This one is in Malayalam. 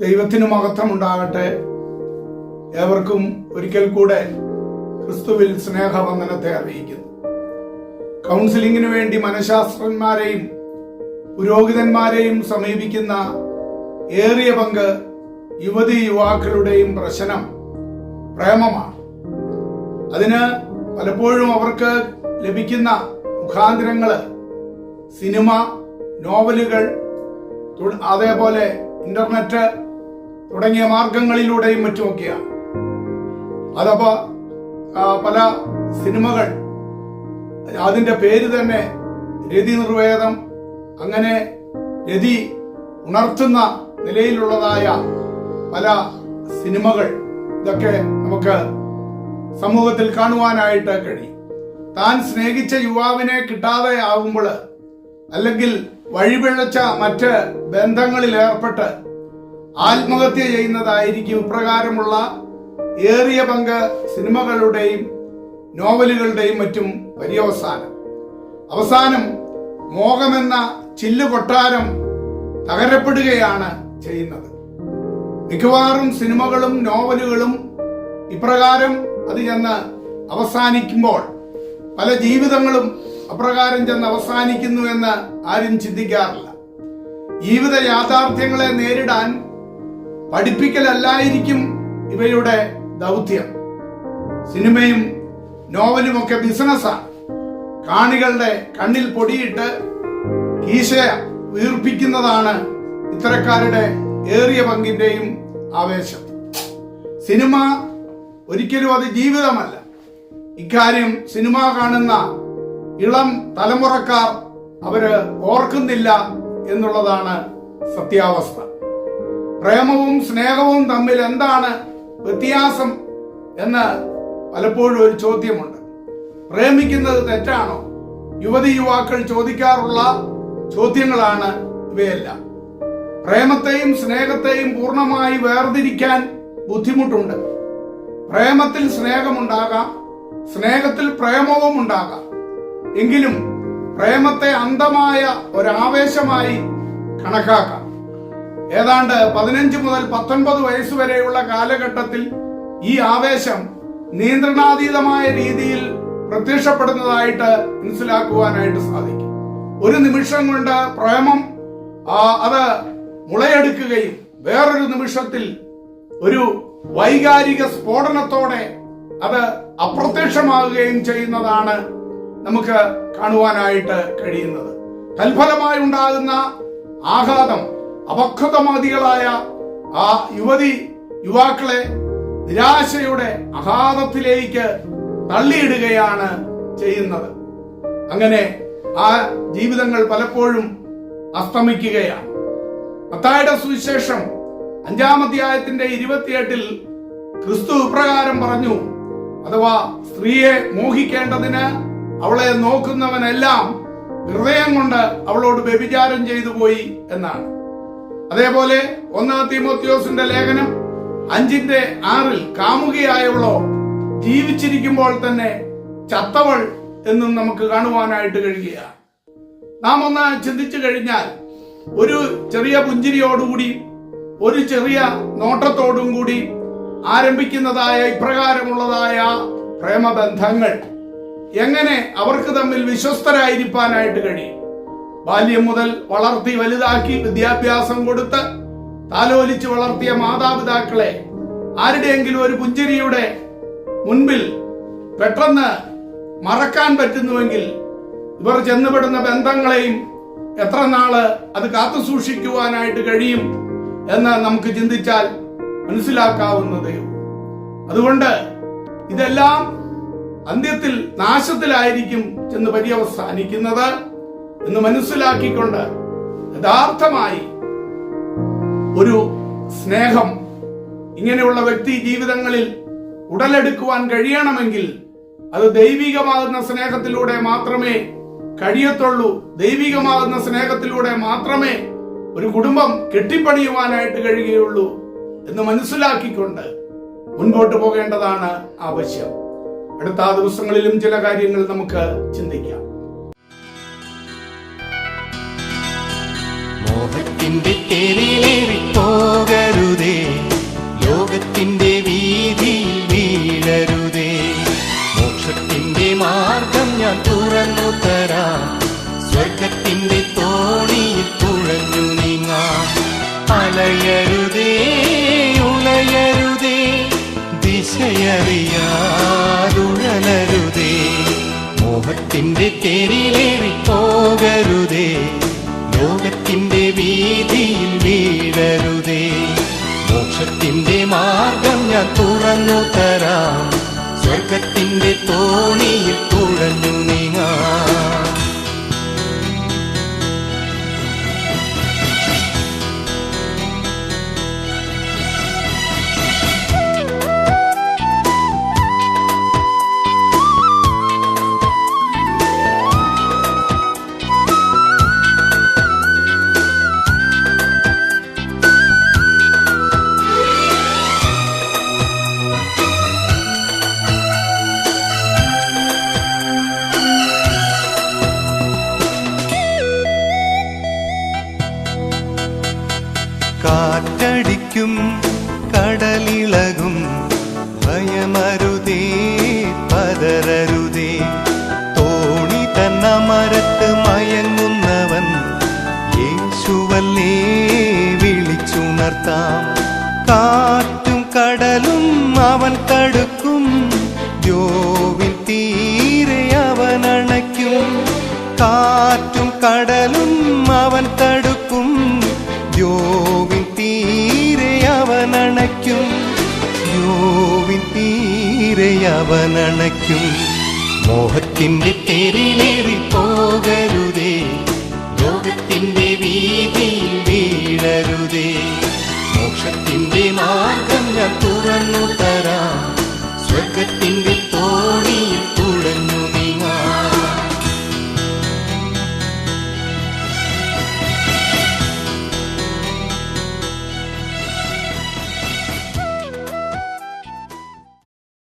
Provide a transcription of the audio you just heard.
ദൈവത്തിന് മഹത്വമുണ്ടാകട്ടെ. ഏവർക്കും ഒരിക്കൽ കൂടെ ക്രിസ്തുവിൽ സ്നേഹവന്ദനത്തെ അറിയിക്കുന്നു. കൗൺസിലിങ്ങിനു വേണ്ടി മനഃശാസ്ത്രന്മാരെയും പുരോഹിതന്മാരെയും സമീപിക്കുന്ന ഏറിയ പങ്ക് യുവതി യുവാക്കളുടെയും പ്രശ്നം പ്രേമമാണ്. അതിന് പലപ്പോഴും അവർക്ക് ലഭിക്കുന്ന മുഖാന്തരങ്ങൾ സിനിമ നോവലുകൾ അതേപോലെ ഇന്റർനെറ്റ് തുടങ്ങിയ മാർഗങ്ങളിലൂടെയും മറ്റുമൊക്കെയാണ്. അതപ്പോ പല സിനിമകൾ അതിന്റെ പേര് തന്നെ രതി നിർവേദം. അങ്ങനെ രതി ഉണർത്തുന്ന നിലയിലുള്ളതായ പല സിനിമകൾ ഇതൊക്കെ നമുക്ക് സമൂഹത്തിൽ കാണുവാനായിട്ട് കഴിയും. താൻ സ്നേഹിച്ച യുവാവിനെ കിട്ടാതെ ആകുമ്പോൾ അല്ലെങ്കിൽ വഴിപിഴച്ച മറ്റ് ബന്ധങ്ങളിൽ ഏർപ്പെട്ട് ആത്മഹത്യ ചെയ്യുന്നതായിരിക്കും ഇപ്രകാരമുള്ള ഏറിയ പങ്ക് സിനിമകളുടെയും നോവലുകളുടെയും മറ്റും പര്യവസാനം. അവസാനം മോഹമെന്ന ചില്ലു കൊട്ടാരം തകരപ്പെടുകയാണ് ചെയ്യുന്നത്. മിക്കവാറും സിനിമകളും നോവലുകളും ഇപ്രകാരം അത് ചെന്ന് അവസാനിക്കുമ്പോൾ പല ജീവിതങ്ങളും അപ്രകാരം ചെന്ന് അവസാനിക്കുന്നു എന്ന് ആരും ചിന്തിക്കാറില്ല. ജീവിത യാഥാർത്ഥ്യങ്ങളെ നേരിടാൻ പഠിപ്പിക്കലല്ലായിരിക്കും ഇവയുടെ ദൗത്യം. സിനിമയും നോവലും ഒക്കെ ബിസിനസ്സാണ് കാണികളുടെ കണ്ണിൽ പൊടിയിട്ട് കീശ വീർപ്പിക്കുന്നതാണ് ഇത്തരക്കാരുടെ ഏറിയ പങ്കിന്റെയും ആവേശം. സിനിമ ഒരിക്കലും അത് ജീവിതമല്ല. ഇക്കാര്യം സിനിമ കാണുന്ന ഇളം തലമുറക്കാർ അവർ ഓർക്കുന്നില്ല എന്നുള്ളതാണ് സത്യാവസ്ഥ. പ്രേമവും സ്നേഹവും തമ്മിൽ എന്താണ് വ്യത്യാസം എന്ന് പലപ്പോഴും ഒരു ചോദ്യമുണ്ട്. പ്രേമിക്കുന്നത് തെറ്റാണോ? യുവതി യുവാക്കൾ ചോദിക്കാറുള്ള ചോദ്യങ്ങളാണ് ഇവയെല്ലാം. പ്രേമത്തെയും സ്നേഹത്തെയും പൂർണമായി വേർതിരിക്കാൻ ബുദ്ധിമുട്ടുണ്ട്. പ്രേമത്തിൽ സ്നേഹമുണ്ടാകാം സ്നേഹത്തിൽ പ്രേമവും ഉണ്ടാകാം. എങ്കിലും പ്രേമത്തെ അന്ധമായ ഒരാവേശമായി കണക്കാക്കാം. ഏതാണ്ട് പതിനഞ്ച് മുതൽ പത്തൊൻപത് വയസ്സ് വരെയുള്ള കാലഘട്ടത്തിൽ ഈ ആവേശം നിയന്ത്രണാതീതമായ രീതിയിൽ പ്രത്യക്ഷപ്പെടുന്നതായിട്ട് മനസ്സിലാക്കുവാനായിട്ട് സാധിക്കും. ഒരു നിമിഷം കൊണ്ട് പ്രേമം അത് മുളയെടുക്കുകയും വേറൊരു നിമിഷത്തിൽ ഒരു വൈകാരിക സ്ഫോടനത്തോടെ അത് അപ്രത്യക്ഷമാകുകയും ചെയ്യുന്നതാണ് നമുക്ക് കാണുവാനായിട്ട് കഴിയുന്നത്. തൽഫലമായി ഉണ്ടാകുന്ന ആഘാതം അപക്വതമതികളായ ആ യുവതി യുവാക്കളെ നിരാശയുടെ അഘാതത്തിലേക്ക് തള്ളിയിടുകയാണ് ചെയ്യുന്നത്. അങ്ങനെ ആ ജീവിതങ്ങൾ പലപ്പോഴും അസ്തമിക്കുകയാണ്. മത്തായുടെ സുവിശേഷം അഞ്ചാം അധ്യായത്തിന്റെ ഇരുപത്തിയെട്ടിൽ ക്രിസ്തു ഇപ്രകാരം പറഞ്ഞു അഥവാ സ്ത്രീയെ മോഹിക്കേണ്ടതിന് അവളെ നോക്കുന്നവനെല്ലാം ഹൃദയം കൊണ്ട് അവളോട് വ്യഭിചാരം ചെയ്തു പോയി എന്നാണ്. അതേപോലെ ഒന്നാം തീമോത്യോസിന്റെ ലേഖനം അഞ്ചിന്റെ ആറിൽ കാമുകിയായവളോ ജീവിച്ചിരിക്കുമ്പോൾ തന്നെ ചത്തവൾ എന്നും നമുക്ക് കാണുവാനായിട്ട് കഴിയുകയാണ് നാം ഒന്ന് ചിന്തിച്ചു കഴിഞ്ഞാൽ ഒരു ചെറിയ പുഞ്ചിരിയോടുകൂടി ഒരു ചെറിയ നോട്ടത്തോടും കൂടി ആരംഭിക്കുന്നതായ ഇപ്രകാരമുള്ളതായ പ്രേമബന്ധങ്ങൾ എങ്ങനെ അവർക്ക് തമ്മിൽ വിശ്വസ്തരായിരിക്കാനായിട്ട് കഴിയും? ബാല്യം മുതൽ വളർത്തി വലുതാക്കി വിദ്യാഭ്യാസം കൊടുത്ത് താലോലിച്ച് വളർത്തിയ മാതാപിതാക്കളെ ആരുടെയെങ്കിലും ഒരു പുഞ്ചിരിയുടെ മുൻപിൽ പെട്ടെന്ന് മറക്കാൻ പറ്റുന്നുവെങ്കിൽ ഇവർ ചെന്നുപെടുന്ന ബന്ധങ്ങളെയും എത്ര നാൾ അത് കാത്തു സൂക്ഷിക്കുവാനായിട്ട് കഴിയും എന്ന് നമുക്ക് ചിന്തിച്ചാൽ മനസ്സിലാക്കാവുന്നതേ അതുകൊണ്ട് ഇതെല്ലാം അന്ത്യത്തിൽ നാശത്തിലായിരിക്കും ചെന്ന് പര്യവസാനിക്കുന്നത് എന്ന് മനസ്സിലാക്കിക്കൊണ്ട് യഥാർത്ഥമായി ഒരു സ്നേഹം ഇങ്ങനെയുള്ള വ്യക്തി ജീവിതങ്ങളിൽ ഉടലെടുക്കുവാൻ കഴിയണമെങ്കിൽ അത് ദൈവികമാകുന്ന സ്നേഹത്തിലൂടെ മാത്രമേ കഴിയത്തുള്ളൂ. ദൈവികമാകുന്ന സ്നേഹത്തിലൂടെ മാത്രമേ ഒരു കുടുംബം കെട്ടിപ്പണിയുവാനായിട്ട് കഴിയുകയുള്ളൂ എന്ന് മനസ്സിലാക്കിക്കൊണ്ട് മുൻപോട്ട് പോകേണ്ടതാണ് ആവശ്യം. അടുത്ത ദിവസങ്ങളിലും ചില കാര്യങ്ങൾ നമുക്ക് ചിന്തിക്കാം. മോഹത്തിന്റെ തെരിലേറി പോകരുതേ. ലോകത്തിന്റെ വീതിയിൽ വീഴരുതേ. മോക്ഷത്തിന്റെ മാർഗം ഞാൻ തുറന്നു തരാം. സ്വർഗത്തിന്റെ തോണിയിൽ തുഴഞ്ഞു കടലിളകും. ഭയമരുതേ പതരരുതേ. തോണി തന്ന മരത്ത് മയങ്ങുന്നവൻ യേശുവല്ലേ വിളിച്ചുണർത്താം. കാറ്റും കടലും അവൻ തടുക്കും യോവിൻ തീരെ അവൻ അണയ്ക്കും. കാറ്റും കടലും അവൻ തടുക്കും. യോവിൻ അവൻ യോവിൻ തീരെ അവനണയ്ക്കും. മോഹത്തിന്റെ തെരിലേറി പോകരുതേ. ലോകത്തിന്റെ വീതിയിൽ വീഴരുതേ. മോക്ഷത്തിന്റെ മാർഗം ഞാൻ തുറന്നു തരാം സ്വർഗത്തിന്റെ തോണി